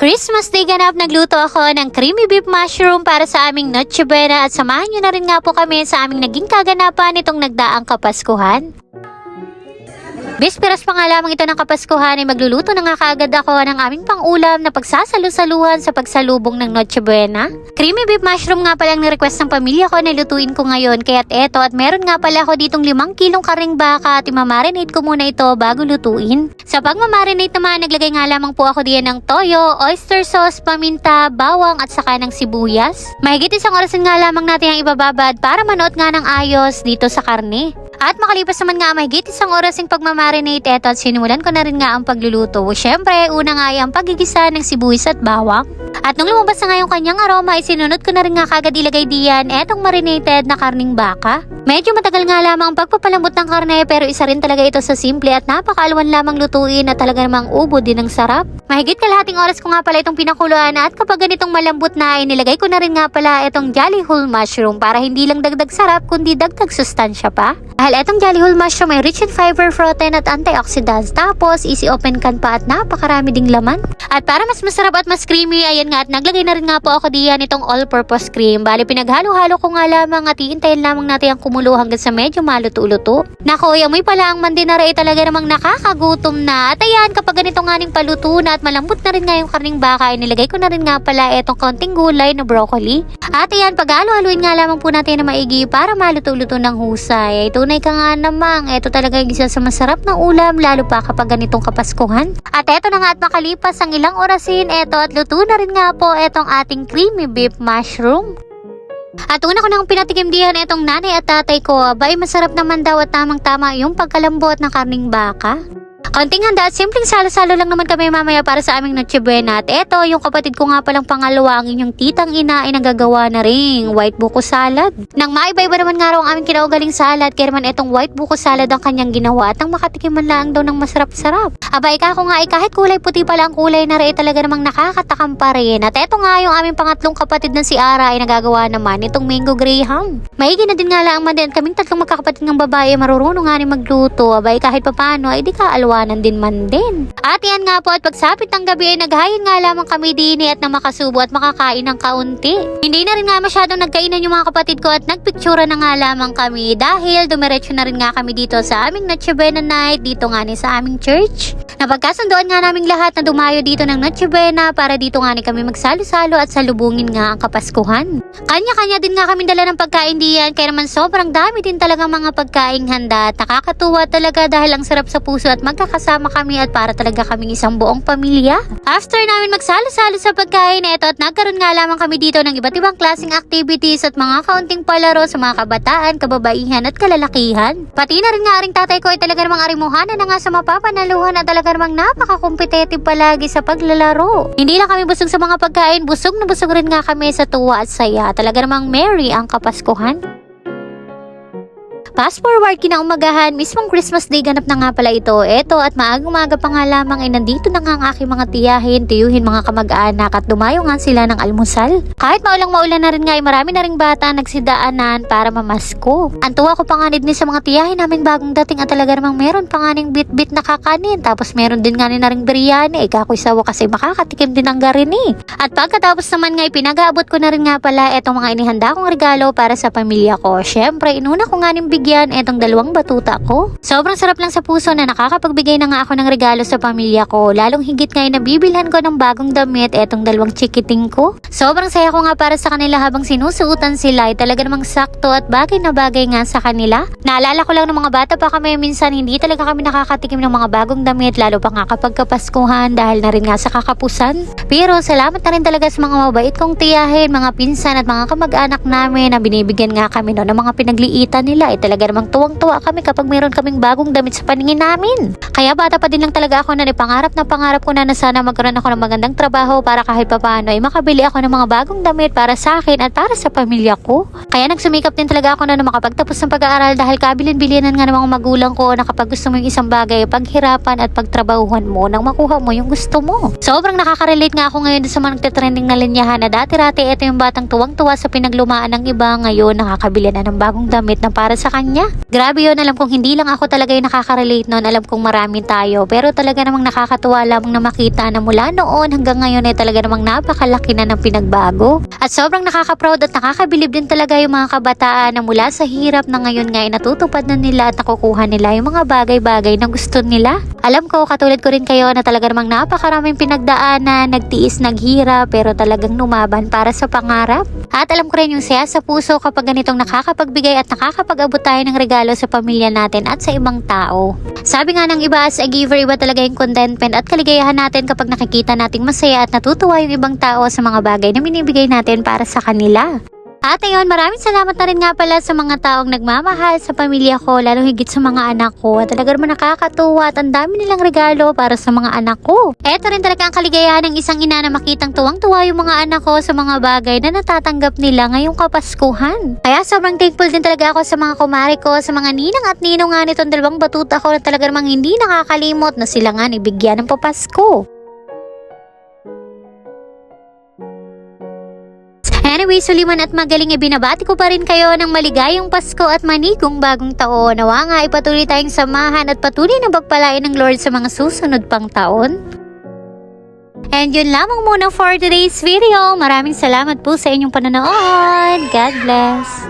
Christmas Day ganap, nagluto ako ng creamy beef mushroom para sa aming Noche Buena at samahan nyo na rin nga po kami sa aming naging kaganapan itong nagdaang Kapaskuhan. Bisperas pa nga lamang ito ng Kapaskuhan ay magluluto na nga kaagad ako ng aming pangulam na pagsasalu-saluhan sa pagsalubong ng Noche Buena. Creamy beef mushroom nga palang ni-request ng pamilya ko na lutuin ko ngayon kaya't eto at meron nga pala ako ditong limang kilong karing baka at imamarinate ko muna ito bago lutuin. Sa pagmamarinate naman, naglagay nga lamang po ako diyan ng toyo, oyster sauce, paminta, bawang at saka ng sibuyas. Mahigit isang orasan nga lamang natin ang ibababad para manood nga ng ayos dito sa karne. At makalipas naman nga mahigit isang oras yung pagmamarinate eto at sinimulan ko na rin nga ang pagluluto. Siyempre, una nga ay ang pagigisa ng sibuyas at bawang. At nung lumabas na nga yung kanyang aroma, ay sinunod ko na rin nga kagad ilagay diyan etong marinated na karning baka. Medyo matagal nga lamang ang pagpapalambot ng karne pero isa rin talaga ito sa simple at napakaalwan lamang lutuin at talaga namang ubo din ng sarap. Mahigit kalahating oras ko nga pala itong pinakuluan at kapag ganitong malambot na ay nilagay ko na rin nga pala itong Jolly Whole Mushroom para hindi lang dagdag sarap kundi dagdag sustansya pa. Dahil itong Jolly Whole Mushroom ay rich in fiber, protein at antioxidants. Tapos easy open can pa at napakarami ding laman. At para mas masarap at mas creamy, ayan nga at naglagay na rin nga po ako diyan itong all-purpose cream. Bali pinaghalo-halo ko nga lamang at iintayin lamang natin ang kumulo hanggang sa medyo maluto-luto. Nako, amoy pala ang mandinara ay talaga namang nakakagutom na. At ayan, kapag ganito nga ning paluto na at malambot na rin nga yung karning baka, ay nilagay ko na rin nga pala itong konting gulay na broccoli. At ayan, paghalo-haluin nga lamang po natin na maigi para maluto-luto ng husay. Ay tunay ka nga namang, ito talaga yung isa sa masarap na ulam, lalo pa kapag ganitong kapaskuhan. At eto na nga at makalipas ang ilang orasin, eto at luto na rin nga po etong ating creamy beef mushroom. At una ko nang pinatikim diyan itong nanay at tatay ko, abay masarap naman daw at tamang-tama yung pagkalambot ng karning baka. Konting handa at simpleng salo-salo lang naman kami mamaya para sa aming Noche Buena. At eto, yung kapatid ko nga palang pangalawa, ang inyong titang ina ay nagagawa na ring white buko salad. Nang maiba-iba naman nga raw ang aming kinaugaling salad, kaya naman etong white buko salad ang kanyang ginawa at ang makatikim man lang daw ng masarap-sarap. Abay ka ko nga ay kahit kulay puti pala ang kulay na rin talaga namang nakakatakam pa rin. At eto nga yung aming pangatlong kapatid na si Ara ay nagagawa naman itong mango graham. Maigi na din nga lang man din kaming tatlong magkakapatid ng babae marurunong nga ni magluto. Abay kahit papano ay di ka alwanan din man din. At yan nga po at pagsapit ng gabi ay naghayin nga lamang kami din at na makasubo at makakain ng kaunti. Hindi na rin nga masyadong nagkainan yung mga kapatid ko at nagpictura na nga lamang kami dahil dumiretso na rin nga kami dito sa aming Noche Buena night dito nga ni sa aming church. Napagkasundoan nga naming lahat na dumayo dito ng Noche Buena para dito nga ni kami magsalo-salo at salubungin nga ang Kapaskuhan. Kanya-kanya din nga kami dala ng pagkain diyan kaya naman sobrang dami din talaga mga pagkain handa at nakakatuwa talaga dahil ang sarap sa puso at magkakasama kami at para talaga kaming isang buong pamilya. After namin magsalo-salo sa pagkain eto at nagkaroon nga lamang kami dito ng iba't ibang klaseng activities at mga kaunting palaro sa mga kabataan, kababaihan at kalalakihan. Pati na rin nga aring tatay ko ay talaga namang arimuhanan na nga sa mapapanaluhan at talaga namang napaka-competitive palagi sa paglalaro. Hindi lang kami busog sa mga pagkain, busog na busog rin nga kami sa tuwa at saya. Talaga namang merry ang Kapaskuhan. Fast forward kinaumagahan, mismong Christmas Day ganap na nga pala ito. Eto at maagang-maga pa nga lamang ay nandito na nga ang aking mga tiyahin, tiyuhin mga kamag-anak at dumayo nga sila ng almusal. Kahit maulang maulan na rin nga ay marami na ring bata nagsidaanan para mamasko. Ang tuwa ko pa nga ni sa mga tiyahin naming bagong dating at talaga namang meron pa nga ning bit-bit na kakanin. Tapos meron din nga ni na ring biryani. Eh kakoy sawa kasi makakatikim din ang garini. At pagkatapos naman nga ipinag-aabot ko na rin nga pala etong mga inihanda kong regalo para sa pamilya ko. Syempre, inuna ko nga ning bigyan etong dalawang batuta ko. Sobrang sarap lang sa puso na nakakapagbigay na nga ako ng regalo sa pamilya ko. Lalong higit nga ay nabibilhan ko ng bagong damit etong dalawang chikiting ko. Sobrang saya ko nga para sa kanila habang sinusuutan sila ay talaga namang sakto at bagay na bagay nga sa kanila. Naalala ko lang ng mga bata pa kami minsan hindi talaga kami nakakatikim ng mga bagong damit lalo pa nga kapag kapaskuhan dahil na rin nga sa kakapusan. Pero salamat na rin talaga sa mga mabait kong tiyahin, mga pinsan at mga kamag-anak namin na binibigyan nga kami no, ng mga pinagliitan nila. Ay talaga namang tuwang-tuwa kami kapag meron kaming bagong damit sa paningin namin. Kaya bata pa din lang talaga ako na pangarap na pangarap ko na na sana magkaroon ako ng magandang trabaho para kahit papaano ay makabili ako ng mga bagong damit para sa akin at para sa pamilya ko. Kaya nagsumikap din talaga ako na na makapagtapos ng pag-aaral dahil kabilin-bilinan nga ng mga magulang ko na kapag gusto mo yung isang bagay, paghirapan at pagtrabahuhan mo nang makuha mo yung gusto mo. Sobrang nakaka-relate nga ako ngayon sa mga nagtitrending na linyahan na dati-rati ito yung batang tuwang-tuwa sa pinaglumaan ng iba ngayon nakakabili na ng bagong damit na para sa kanya. Grabe yun, alam kong hindi lang ako talaga yung nakaka-relate noon, alam kong marami tayo. Pero talaga namang nakakatuwa lamang na makita na mula noon hanggang ngayon ay talaga namang napakalaki na ng pinagbago. At sobrang nakaka-proud at nakakabilib din talaga yung mga kabataan na mula sa hirap na ngayon nga ay natutupad na nila at nakukuha nila yung mga bagay-bagay na gusto nila. Alam ko, katulad ko rin kayo na talaga namang napakaraming pinagdaanan, nagtiis, naghirap, pero talagang numaban para sa pangarap. At alam ko rin yung saya sa puso kapag ganitong nakakapagbigay at nakakapag-abot tayo ng regalo sa pamilya natin at sa ibang tao. Sabi nga ng iba as a giver, iba talaga yung contentment at kaligayahan natin kapag nakikita nating masaya at natutuwa yung ibang tao sa mga bagay na binibigay natin para sa kanila. At ayun, maraming salamat na rin nga pala sa mga taong nagmamahal sa pamilya ko, lalo higit sa mga anak ko. At talaga naman nakakatuwa at ang dami nilang regalo para sa mga anak ko. Eto rin talaga ang kaligayahan ng isang ina na makitang tuwang-tuwa yung mga anak ko sa mga bagay na natatanggap nila ngayong kapaskuhan. Kaya sobrang thankful din talaga ako sa mga kumari ko, sa mga ninang at ninong nga nitong dalawang batuta ko na talaga namang hindi nakakalimot na sila nga nibigyan ng papasko. Anyway, suliman at magaling ibinabati ko pa rin kayo ng maligayang Pasko at manigong bagong taon. Nawa nga ipatuloy tayong samahan at patuloy na pagpalain ng Lord sa mga susunod pang taon. And yun lamang muna for today's video. Maraming salamat po sa inyong panonood. God bless.